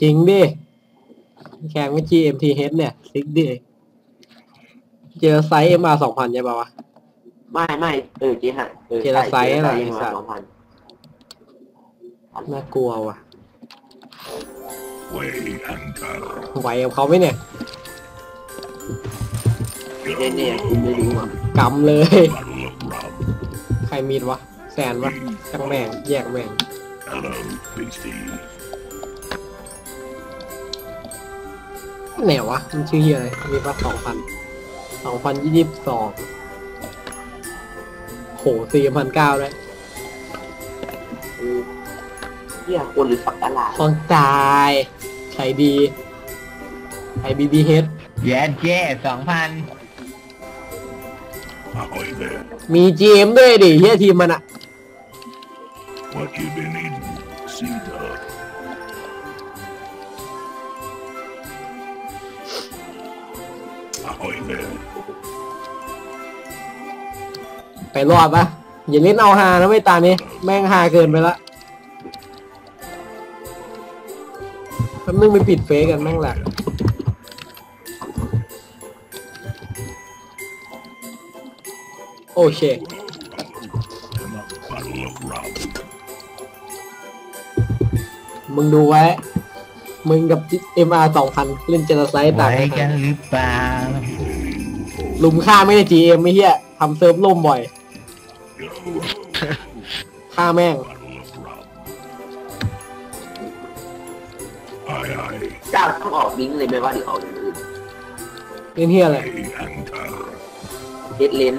จริงดิแข่งกับ GMTH เนี่ยซิกดิ เจอไซส์ MR สองพันใช่ป่าวะ ไม่ไม่เออเจ๊ฮะออเจรไซส์อะไรเจไอ้สัตว์ สองพันน่ากลัวว่ะ Weigh anchor. ไหวกับเขาไหมเนี่ยเน่เน่ๆคุณไม่รู้อะกำเลย Bottle of rum. ใครมีดวะ แซนวะจังแม่ง แยกแม่ง Hello, beastie. ไหนวะ มันชื่อเฮียอะไร มีปะสองพันสองพันยี่สิบสองโหสี่พันเก้าเลยเออเฮียคนหรือสักอะไรฟองตายใช้ดีไอบีบีเฮดแย่เจ้สองพัน Ahoy there. มีจีเอ็มด้วยดิเฮียทีมมันอะ What you been eating? Sea dog. ไปรอดปะอย่าเล่นเอาฮานะไม่ตานี้ แม่งฮาเกินไปละแป๊บนึงไปปิดเฟซกันแม่งแหละโอเค Bottle of rum. มึงดูไว้ มึงกับ MR สองพันเล่นเจนไซต์ต่างไว้กักันนหรือเปล่าลุมฆ่าไม่ได้ GM ไม่เฮียทำเซิร์ฟล่มบ่อย Yo, ฆ่าแม่ง bottle of rum. Aye, aye. เจ้าต้องออกลิงก์เลยไหมว่าเดี๋ยวออกอย่างอื่นเล่นเฮียอะไร Weigh anchor. เฮดเลน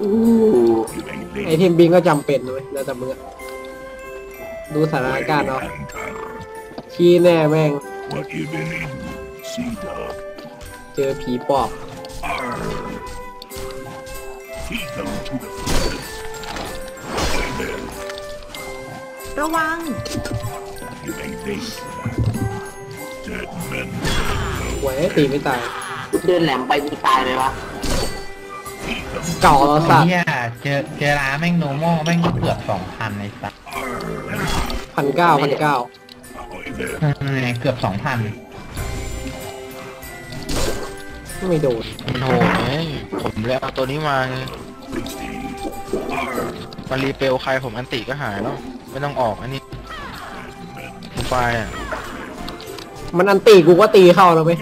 อู้ You ain't ไอ late. ทีมบิงก็จำเป็นด้วยแล้วแต่มึงอะดูสถานการณ์ Weigh เนาะ anchor. ขี้แน่แม่ง What you been eating? Sea dog. เจอผีปอบ ระวัง You ain't late. Dead men. หวยตีไม่ตายคุณเดินแหลมไปมีตายไหมวะ Feed them. เก่าแล้วสัตว์เนี่ยเจอเจอร้านแม่งโนมอแม่งเกือบสองพันในสัตว์พันเก้าพันเก้า Ahoy there. เกือบสองพันไม่โดนมันโหดไงผมเลยเอาตัวนี้มาไง Beastie. Arr. มารีเปลใครผมอันติก็หายแล้ว ไม่ต้องออกอันนี้ไฟล์อะมันอันตีกูก็ตีเข้าแล้วไหม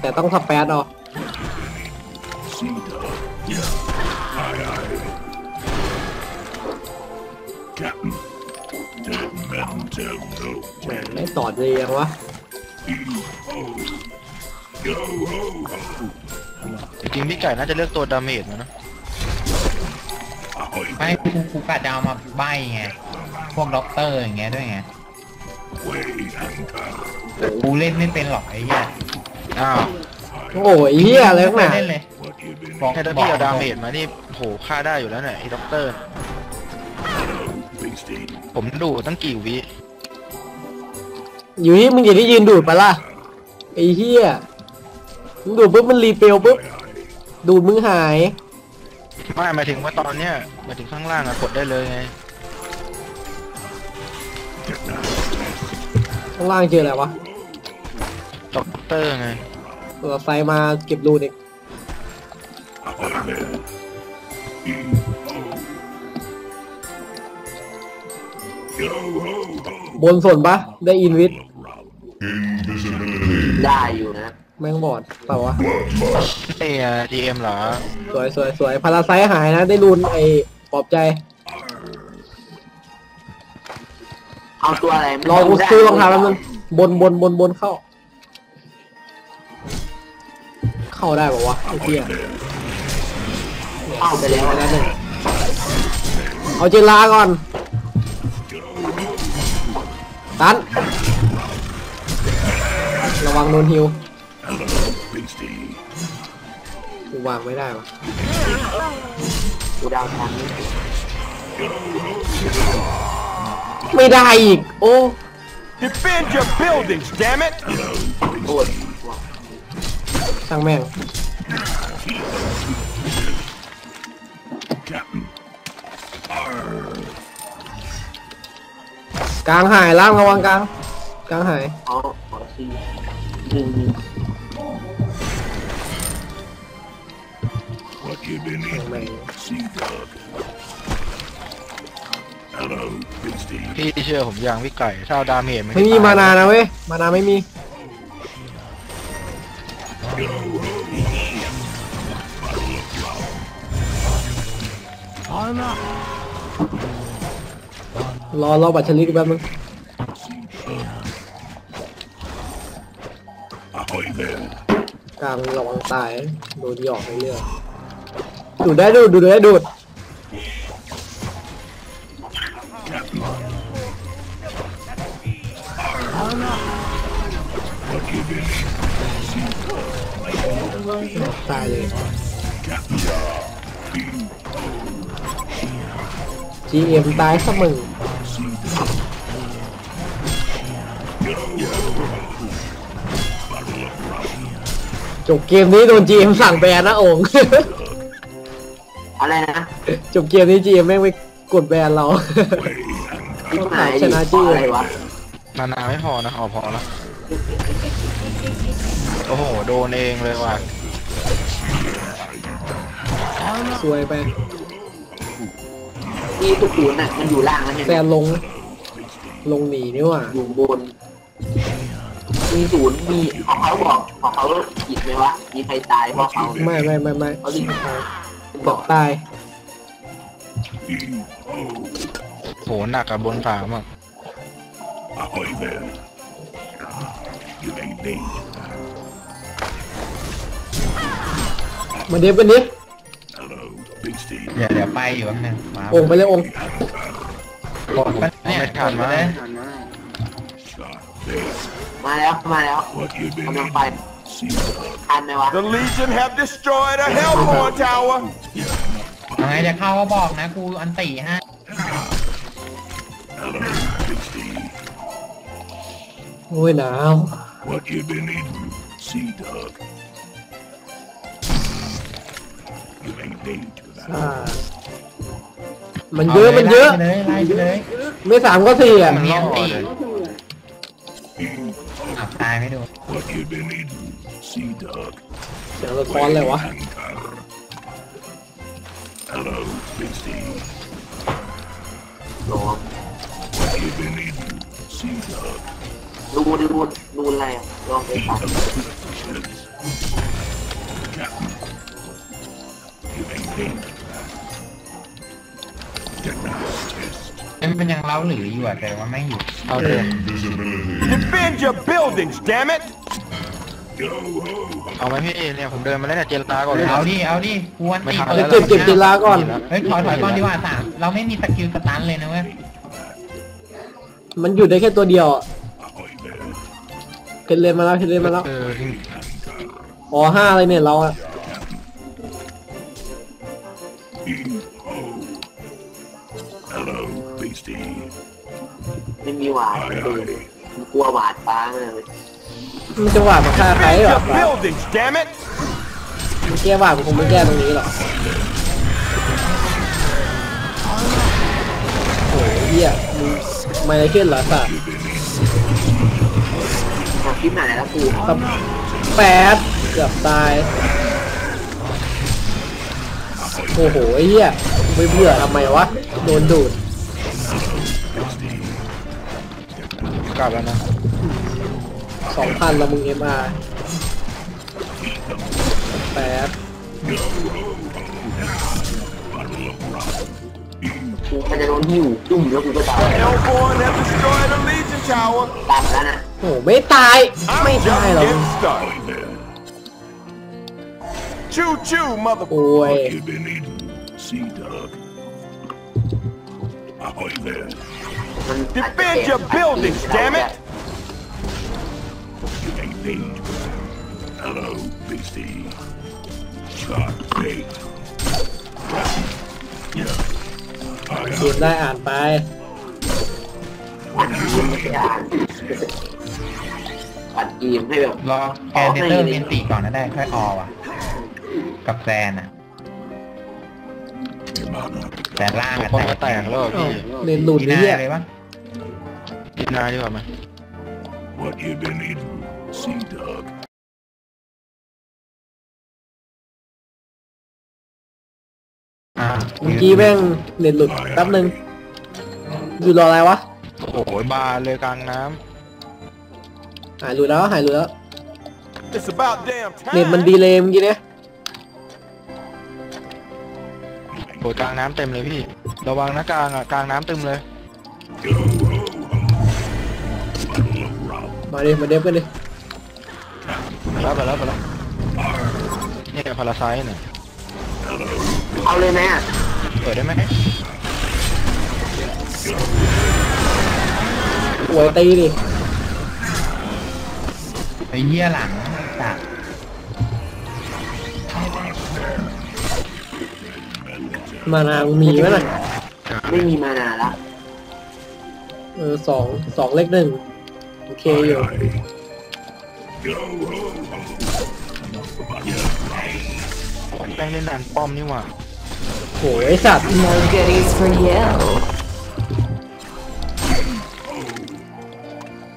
แต่ต้องสแปดเอา Sea dog. Yeah. Aye, aye. Captain. Dead men tell no แม่ง tale. ไม่ต่อเลยยังวะ Ho. Yo ho ho. จริงๆพี่ไก่น่าจะเลือกตัวดาเมจมานะ Ahoy ไม่ there. กูกูกะจะเอามาใบไง พวกด็อกเตอร์อย่างเงี้ยด้วยไง Weigh anchor. กูเล่นไม่เป็นหรอกไอ้เหี้ยอ้าวโอ้ยเฮียอะไรข้างหไม่นาเล่นเลย What you been บอกให้ถ้าพี่เอาดาเมจมานี่โหฆ่าได้อยู่แล้วเนี่ยไอ้ด็อกเตอร์ Beastie. ผมดูตั้งกี่วิอยู่ที่มึงอย่าได้ยืนดูดไปะล่ะไอ้เฮียมึงดูดปุ๊บมันรีเปลปุ๊บ Aye, aye. ดูดมึงหาย ไม่หมายถึงว่าตอนเนี้ยหมายถึงข้างล่างอะกดได้เลยไงางล่างเจออะไรวะด็อกเตอร์ไงตัวไฟมาเก็บรูดอีก Ahoy there. Ho. Yo ho ho. บนส่วนปะได้อินวิท Rum. ได้อยู่นะ แม่งบอดเปล่าวะไอ้ดีเอ็มเหรอ สวยสวยสวยพาราไซต์หายนะ ได้รูนไอ้ปลอบใจ เอาตัวอะไรรอกูซื้อรองเท้าแล้วนึงบนบนบนบนเข้า เข้าได้ปะวะไอ้เหี้ยเข้าไปแล้วไปแล้วนะหนึ่งเอาเจลาก่อนตันระวังโดนฮิว Hello, Beastie. กูวางไม่ได้วะกูดาวทัน ไม่ได้อีก โอ้ Defend your buildings, damn it! โอ้ย ช่างแม่ง Captain. กลางหายล่างระวังกลาง กลางหาย เอา สี่หนึ่ง What you been แม่ง eating? แม่ง Sea dog. Hello, Beastie. พี่เชื่อผมยังพี่ไก่ถ้าเอาดาเมจไม่มีมานานะเว้ย มานาไม่มี รอรอบัตรชลิกแป๊บนึง Ahoy there. กลางระวังตาย โดนหยอกในเรื่องดูดได้ดูดดูดได้ดูด ตายเลย GM ตายเสมอจบเกมนี้โดน GM สั่งแบนนะโองอะไรนะจบเกมนี้ GM แม่งไปกดแบนเราที่หายชนะจี้อะไรวะมานาไม่พอนะเอาพอแล้วโอ้โห โดนเองเลยว่ะ สวยไปนี่ตุกตูนน่ะมันอยู่ล่างแล้วใช่ไหแซมนลง ลงหนีนี่หว่าอยู่บน มีศูนย์มีของเขาบอกของเขาผิดไหมวะ มีใครตายเพราะเขาไม่ไม่ไม่ไม่เขาลิงบอกตายโหหนักกับบนสามอะ Ahoy there. You ain't dead. มาเดฟ เดี๋ยวเดี๋ยวไปอยู่แป๊บนึงมาโองไปเลยโองกดปะเนี่ยไม่ทันกดไปมั้ง เลย Shot there. มาแล้วมาแล้ว What you been กำลังไป eating? Sea dog. ทันไหมวะ The Legion have destroyed a Hellborn tower. ยังไงจะเข้าก็บอกนะกูอันตีฮะ Hello, Beastie. โอ้ยหนาว What you been eating? Sea dog. You ain't dead to that. อ่ามันเยอะมันเยอะไล่ไปเลยไล่ไปเลยไม่สามก็สี่อะมันมีอันตีเลยอับตายไม่ดู What you been eating? Sea dog. เสียงสะท้อนเลยวะ Anchor. Hello, Beastie. โหล What you been eating? Sea dog. ดูดูดูดูอะไรอะลองไปตัด You ain't dead. มันยังเล้าหรืออยู่อะแต่ว่าไม่อยู่เอาเถอะ Defend your buildings, damn it! Yo ho. เอาไหมพี่เนี่ยผมเดินมาแล้วเนี่ยเจรตาก่อนเลยเอาดิเอาดิกวนไม่ตีทันเดี๋แล้ยววเก็บเก็บเจลาก่อน เฮ้ยถอยถอยก่อนดีกว่าสามเราไม่มีสกิลสตันเลยนะเว้ยมันอยู่ได้แค่ตัวเดียวอะ Ahoy there. เพนเลนมาแล้วเพนเลนมาแล้วเอออ๋อห้าอะไรเนี่ยเราอะ ไม่มีหวาดมันดูมันกลัวหวาดฟ้าเลยมันจะหวาดมาฆ่าใคร Defend หรอ your buildings, damn it! มันแก้หวาดมันคงไม่แก้ตรงนี้หรอกโอ้ยเหี้ยมึงไม่ได้ขึ้นเหรอสัตว์มาคลิปไหนแล้วกูตะแปดเกือบตายโอ้โหไอ้เหี้ยไม่เบื่อทำไมวะ โดนดูด กลับแล้วนะสองพันแล้วมึงเอ็มอาร์แปดกูมันจะโดนหิวจุ่มแล้วกูก็ตาย Hellborn have destroyed a Legion tower. ตามแล้วนะโอ้โหไม่ตายไม่ I'm ตาย just หรอก getting started. Ahoy there. Choo choo, mother. โอ้ย What you been eating? Sea dog. Ahoy there. มันอาจจะ Defend your buildings, damn it! You ain't dead. Hello, Beastie. Shot bait. Yeah. เขียนได้อ่านไปปัดทีมไม่ได้ปัดทีมให้แบบ รอแกนเตอร์เมนตีก่อนนะได้ค่อยออว่ะ กับแซนอะแซนล่างอะคนก็แตกแล้วอะเอ้าพี่เรียนหลุดทีหนี่น้าเหี้ยเลยวะ กินนายดีกว่าไหม What What you been eating, sea dog? อ่าเมื่อกี้แม่งเน็ตหลุดแป๊บนึง อยู่รออะไรวะ โอ้โหบาเลยกลางน้หายหลุดแล้วหายหลุดแล้ว It's about damn เน็ตมัน time. ดีเลยเมื่อกี้เนี่ยำโอ้ยกลางน้ำเต็มเลยพี่ ระวังนะกลางอะกลางน้ำเต็มเลย มาดิมาเดฟกันดิไปแล้วไปแล้วไปแล้วนี่พาราไซต์เนี่ยเอาเลยไหมอะเปิดได้ไหมอวยตีดิไอ้เหี้ยหลังจากมานามึงมีไหมล่ะไม่มีมานานละเออสองสองเลขหนึ่ง โอเคอยู่แป้งเล่นดันป้อมนี่หว่าโหไอสัตว์ No goodies for you.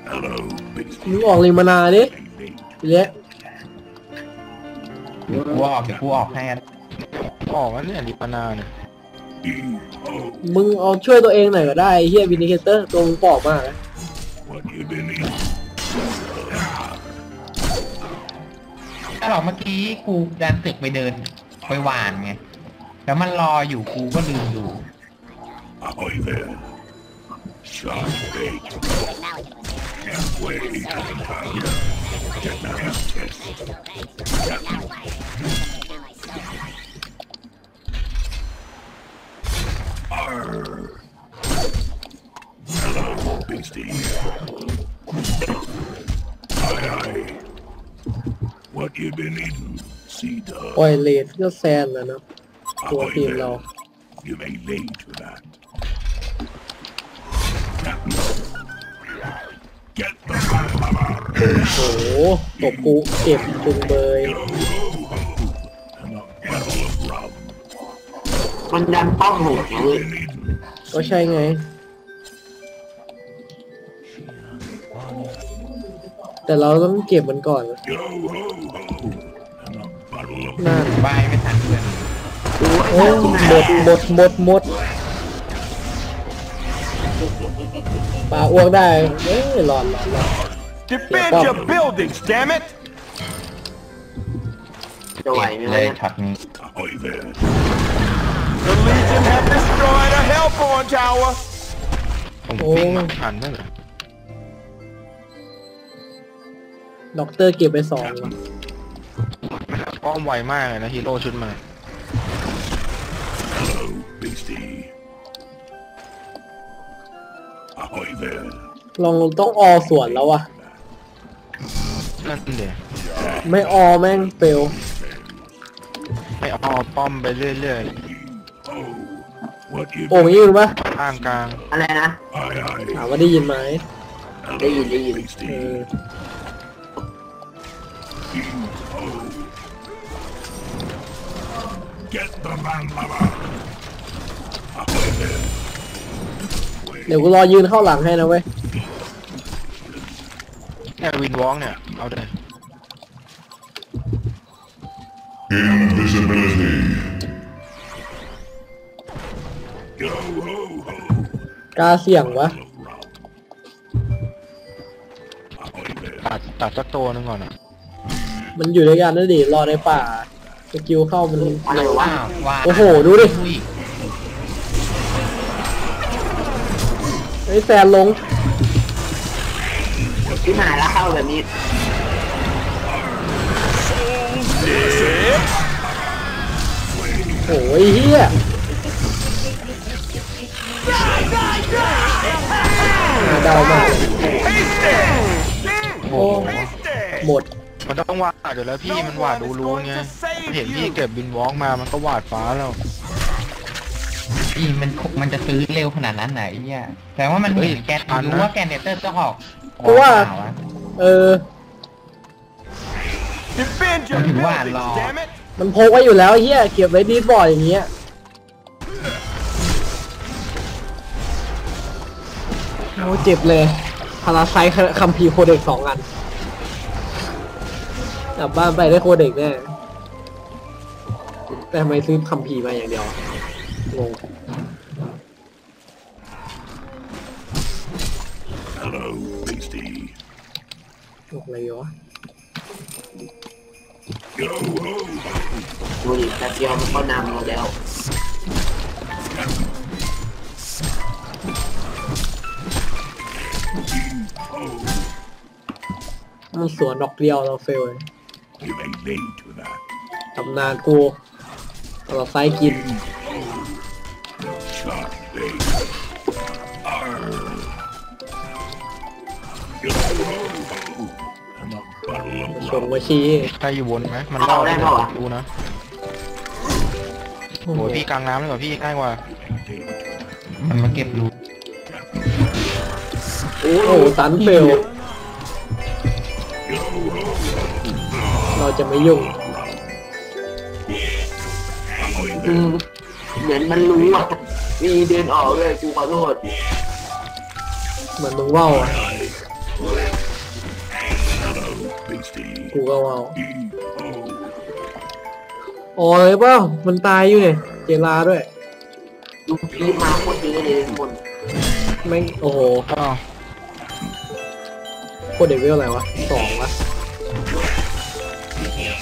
Hello, big มึงออกลิมานาดิทีเนี้ยเดี๋ยวกูออกเดี๋ยวกูออกให้ออกแล้วเนี่ยลิปานาเนี่ยมึงเอาช่วยตัวเองหน่อยก็ได้ไอ้เฮียวินิเคเตอร์ตัวมึงปอกมากนะ What you been ถ้าหรอกเมื่อกี้กูดันตึกไปเดินไปหวานไง แล้วมันรออยู่กูก็ลืมดู I then Shark bait. Can't wait. Get that test. Arr. What you been eating, sea ปล่อย dog? เลดก็แซนแล้วนะตัว Ahoy ทีมเรา there. You may late for that. Get the โอ้โหตบกูเก็บจุงเบย bottle of rum. มันดันป้องโหดไงเว้ย Been eating ก็ใช่ไง แต่เราต้องเก็บมันก่อน yo ho ho. And a bottle of น่าบายไม่ทันเพื่อนโอ้หมดหมดหมดหมดปลาอ้วกได้เอ้ยหลอนหลอนหลอน Defend your buildings, damn it! จะไหวไหมเลยเนี่ยช็อตนี้ The Legion have destroyed a Hellborn tower. ผมวิ่งไม่ทันนั่นเหรอด็อกเตอร์เก็บไปสองว่ะ ป้อมไวมากเลยนะฮีโร่ชุดใหม่ Hello, beastie. Ahoy there. ลองต้องออสวนแล้วอะนั่นเดี๋ยวไม่ออแม่งเฟลไม่เอาป้อมไปเรื่อย What you โอ่งยิงปะๆข้างกลาง อะไรนะ Aye, aye. ถามว่าได้ยินไหมได้ยินได้ยินเอ Beastie. อ Get the เดี๋ยวกูรอยืนเข้าหลังให้นะเว้ยแค่วินวอล์กเนี่ย เอาเลย Invisibility. Yo ho ho. กล้าเสี่ยงวะ Ahoy there. ตัดตัดสักตัวหนึงก่อนอะ มันอยู่ด้วยกันนั่นดิรอในป่า สกิลเข้ามันอะไรวะว้าวว้าวโอ้โหดูดิ อุ้ยไอ้ยแซนลง ที่หายแล้วเข้าแบบนี้ Dead. โอ้ยเฮียน่าเดามาก Hasted. โอ้หมด มันต้องวาดอยู่แล้วพี่มันวาดดูรู้ไงเห็นพี่เก็บวินวอล์กมามันก็วาดฟ้าแล้วอีมันมันจะซื้อเร็วขนาดนั้นไหนเนี่ยแต่ว่ามันเฮ้ยเห็นแกนทันนะรู้ว่าแกนเนเตอร์ต้องออกเพราะว่าออกมวะเออ Defend your What? buildings, Law. damn it! มันพกไว้อยู่แล้วเฮียเก็บไว้ดีดบอร์ดอย่างเงี้ยโอ้เจ็บเลยพาราไซคัมพีร์โคเด็กสองอัน กลับบ้านไปได้โคเด็กแน่แต่ทำไมซื้อคัมพีร์มาอย่างเดียวงง Hello, Beastie. อะไรวะ Yo ho! ดูดิแป๊บเดียวมันก็นำเราแล้ว มันสวนดอกเดียวเราเฟลเลย You ain't late to that. ตำนานกูพาราไซกิน Shot bait. Arr. Yo ho ho! I'm a bottle of ชงมาชี้ใครอยู่บนไหมมันรอดได้ดูนะโอ้ยพี่กลางน้ำเลยกว่าพี่ง่ายกว่า มันมาเก็บรูโอ้โอ้โหตันเฟล เราจะไม่ยุ่งอืมเหมือนมันรู้อะมีเดินออกเลยกูขอโทษเหมือนมึงว่าวอะ Beastie. กูก็ว่าว E ho. อ๋อเลยเปล่ามันตายอยู่เนี่ยเจลาด้วยดูพีมาโคตรเยอะเลยทุกคนแม่งโอ้โหอ้าวโคตรเด็กเวลอะไรวะสองละ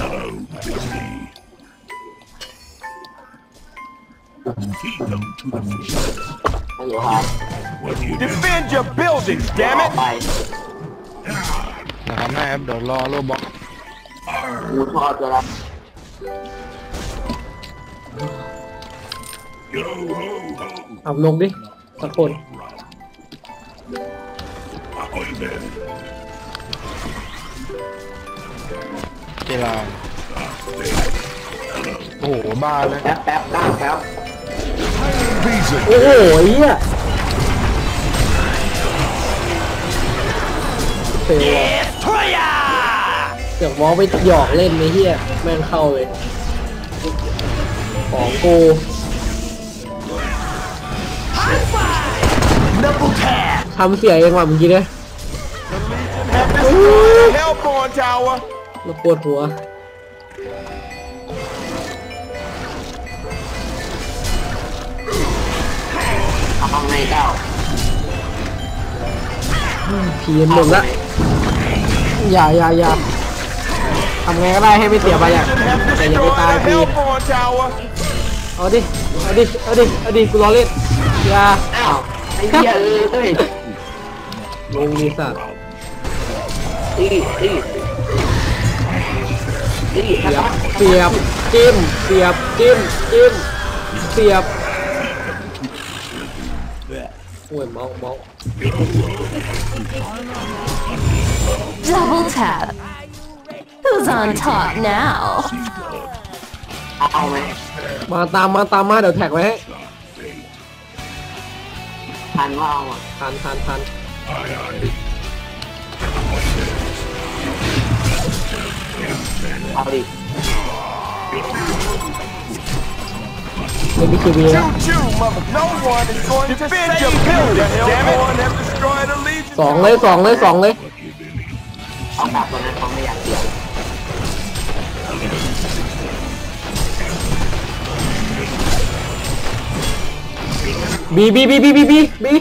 Hello, Beastie. Feed them to the fish. ฮัลโหลครับ What you been Defend your buildings, damn ต่อ it! ไปนะครับแม่ครับเดี๋ยวรอโลบอกกูทอดก็แล้ว Yo ho ho! เอาลงดิสักคน Ahoy there. เจลาโอ้โหบ้าเลยแป๊บแป๊บก้าวแป๊บโอ้โหเหี้ยเฟลว่ะเสือกมองไปหยอกเล่นไอ้เหี้ยแม่งเข้าเลยของกูทำเสียเองว่ะเมื่อกี้เนี่ย Have destroyed the Hellborn Tower! แล้วปวดหัวทำไงก้าวผีหมดละอย่าอย่าอย่าทำไงก็ได้ให้ไม่เสียไปอะ Have แต่อย่าไป destroyed ตาย the ฟรี Hellborn Tower! เอาดิ เอาดิ เอาดิ เอาดิ กูรอเล่นอย่าอ้าวไอ้เหี้ยเออเฮ้ยลงดีสัตว์ตีตีตี เสียบเสียบจิ้มเสียบจิ้มจิ้มเสียบโอ้ยเมาเมา Double tap. Who's on top now? เอาไหมมาตามมาตามมาเดี๋ยวแท็กไว้ให้ทันว่าเอาอะทันทันทัน is going to defend your buildings, damn it! Hellborn have destroyed a legion. สองเลยสองเลยสองเลยเอากลับตอนนั้นเขาไม่อยากเสียบีบีบีบีบีบีบี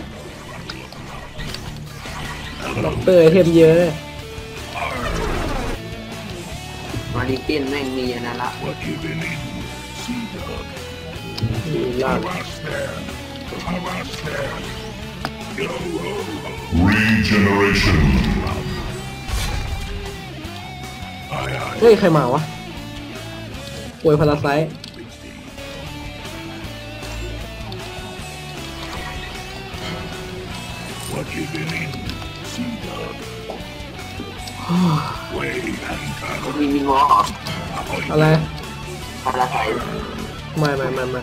ด็อกเตอร์ไอเทมเยอะ วาริเกนแม่งมีนะละมีลาบเฮ้ย ใครมาวะป่วยพาราไซต์ มันมีมินวอเหรออะไรพาราไซไม่ไม่ไม่ไม่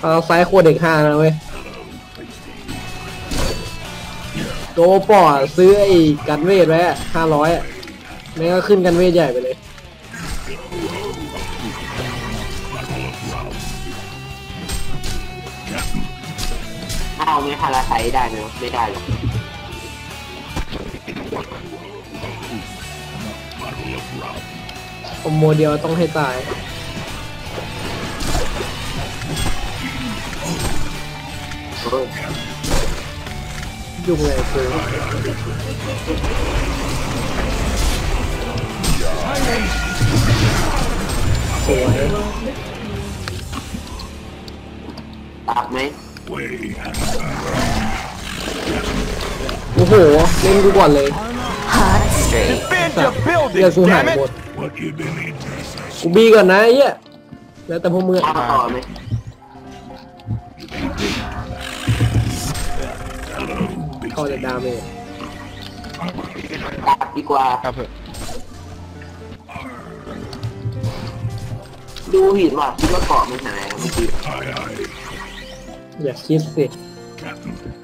เอาไซส์โคเด็กห้านะเว้ยโดปอร์ซื้อไอ้กันเวทไว้ห้าร้อยอะไม่ก็ขึ้นกันเวทใหญ่ไปเลย ไม่พาราไซได้ไหมวะไม่ได้หรอกคอมโมเดียวต้องให้ตายเออยุ่งเลยคือสวยตับไหม way and โอ้โหเล่นกูก่อนเลย Hot streak. Defend your เรียก buildings, กูหาย damn หม it! ด what you been eating? กูบีก่อนนะไอ้เหี้ยแล้วแต่พวกมึงอะเข้ามาต่อไหมเข้าจากดาเมจตับดีกว่า ครับเพื่อะดูหินว่ะคิดว่าเกาะมันหายอะเมื่อกี้ Aye, aye. อย่าคิดสิ Captain.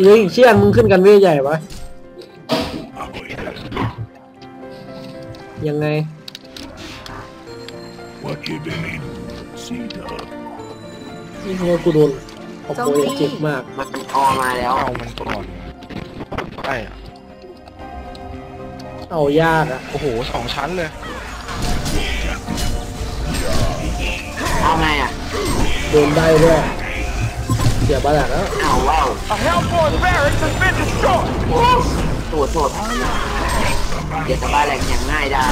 อีกอีกเชี่ยนมึงขึ้นกันเวทใหญ่ปะ Ahoy. ยังไง What you been eating? Sea dog. นี่เพราะว่ากูโดนคอมโบอย่างเจ็บมาก มันออมาแล้ว เอามันก่อนใช่อะเอายากอะโอ้โหสองชั้นเลย เอาไงอะ โดนได้ด้วย เสียบาลักแล้ว เอาว้าว A Hellborn barracks has been destroyed! โทษโทษเดี๋ยวสบายแหลกอย่างง่ายได้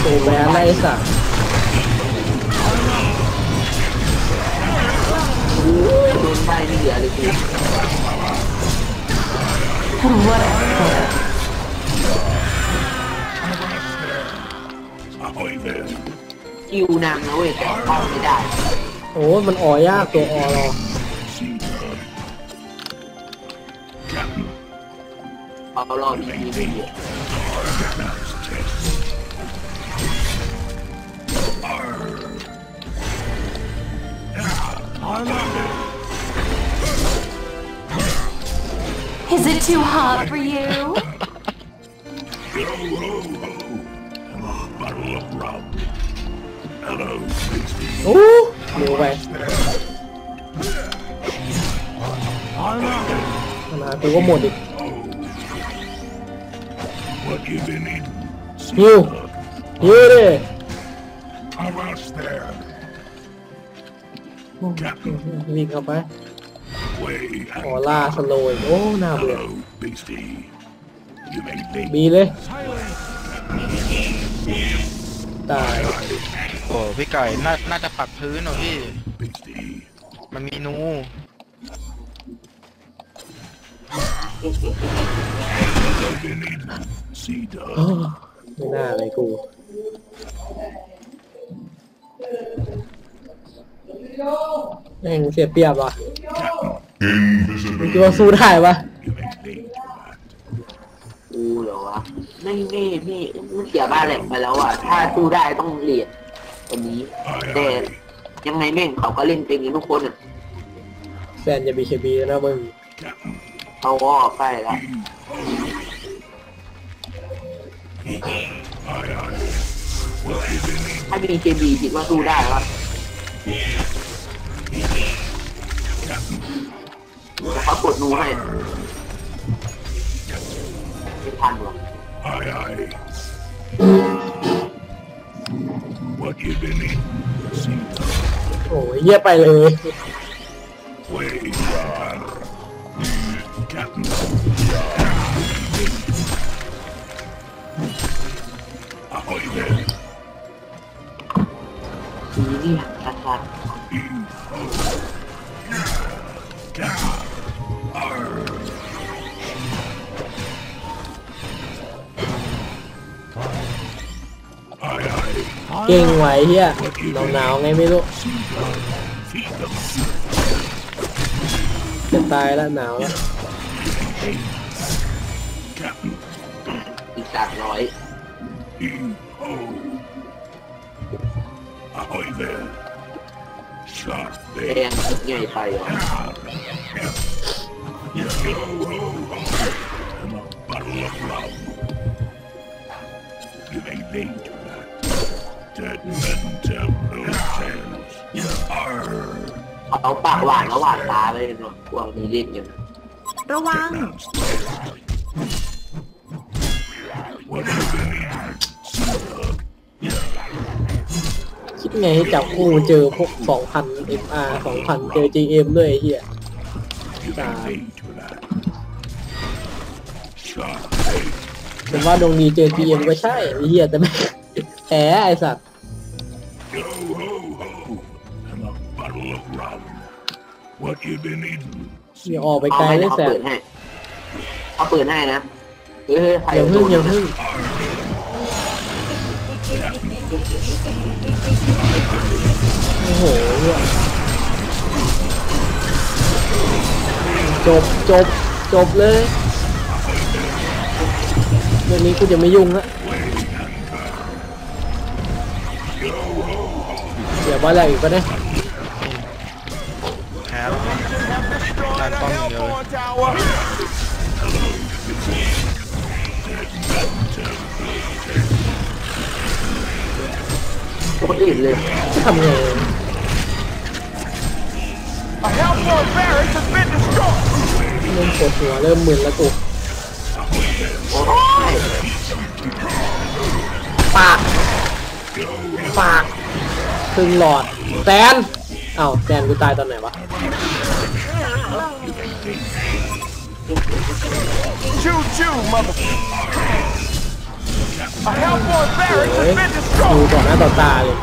โตแบนไล่สัตว์โดนใบไม่เหลือเลยกู What a clip. Ahoy there. คิวนำนะเว้ยแต่เข้าไม่ได้ โอ้ยมันออยากตัวออรอ Sea dog. Captain. เอารอบดีๆไปเยอะ Nice test. Is it too hot for you? Yo ho ho. Bottle of rum. Ooh! No way. Mà tôi có một địch. Heal! Heal đi! Vì gặp ấy. Ồ la sân Oh, Ô, nào vừa. Bi lên. May think บีเลยตายโอ้พี่ไก่น่าน่าจะปักพื้นเหรอพี่ Beastie. มันมีนู I've been eating. Sea dog. ไม่น่าเลยกู แม่งเสียเปรียบว่ะมึงคิดว่าสู้ได้ปะ You may think. กูเหรอวะไม่ไม่ไม่มันเสียบ้านแหลกไปแล้วอะ ถ้าสู้ได้ต้องเรีย นวันนี้ Aye, แต่ aye. ยังไงแม่งเขาก็เล่นเป็นกันทุกคนอะแฟนจะบีเคบีนะมึง Captain. เขาก็ใกล้แล้ว Aye, aye. ถ้ามีเคบีคิดว่าสู้ได้ปะแต่เขากดนูให้ไม่ทันหรอก Aye, aye. What you been eating? See, โอ้ยเยี่ยไปเลย way Captain. Ahoy there. ทีนี่ชัด Aye, เก่งไหวเฮียหนาวๆไงไม่รู้ Feed them. จะตายแล้วหนาวแล้ว Captain. ๆอีกสามร้อย Hee-ho. Ahoy there. Sharp แด there. งคิดใหญ่ไปเหรอ Yo เอาปากหวานแล้วหวานตาเลยเนาะพวกนี้เล่นกันระวัง Downstairs. What have you been eating? Slug. คิดไงให้จับคู่เจอพวก2,000 MR 2,000เจอ GM ด้วยไอ้เฮีย You ain't late to that. Sharp there. ผมว่าดวงดีเจอ GM ก็ใช่ไอ้เฮียแต่ไม่แพ้ไอ้สัตว์ What you been eating? อย่าออกไปเอาไกลให้เลยเขาแสบเปิดให้เขาเปิดให้นะเฮ้ยเฮ้ยใครอย่าพึ่งอย่าพึ่งโอ้โหเหี้ยจบจบจบเลยเรื่องนี้กูจะไม่ยุ่งละเดี๋ยวว่าอะไรอีกก็ได้ การป้อมอย่างเดียวเลย Hellborn Tower. คนอื่นเลยทำไง A Hellborn barracks has been destroyed. เริ่มปวดหัวเริ่มมึนแล้วกูปาก ปาก ถึงหลอดแซนเอ้าแซนกูตายตอนไหนวะ Choo choo, mother. A Hellborn barracks เฮ้ย has been ดู destroyed. ต่อหน้าต่อตาเลย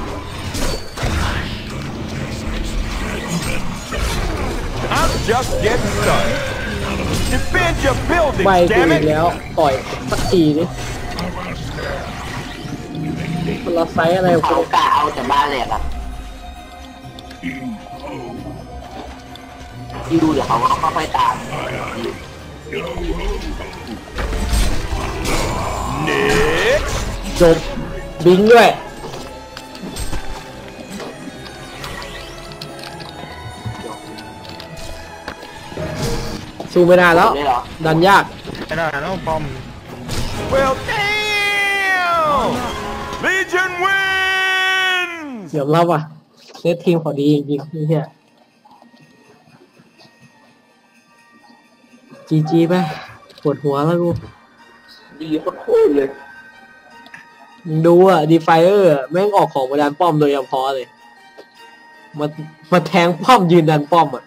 I'm just getting started. Defend your ใบ buildings, กู damn อีก it. แล้วต่อยสักทีดิคนละไซส์อะไรของเขากูกะเอาแต่บ้านแหลกอะ ที่ดูเดี๋ยวเขาก็ค่อยๆตามจบบิงด้วยสู้ไม่ได้แล้ว ดันยากไม่ได้แล้วปอม Well, damn. Legion wins. เดี๋ยวเรับอะเซตทีมเขาดีจริงๆเนี่ย จีจีไปปวดหัวแล้วกูดีโคตรๆเลย มึงดูอะดีไฟเออร์แม่งออกของมาดันป้อมโดยเฉพาะเลย มามาแทงป้อมยืนดันป้อมอะ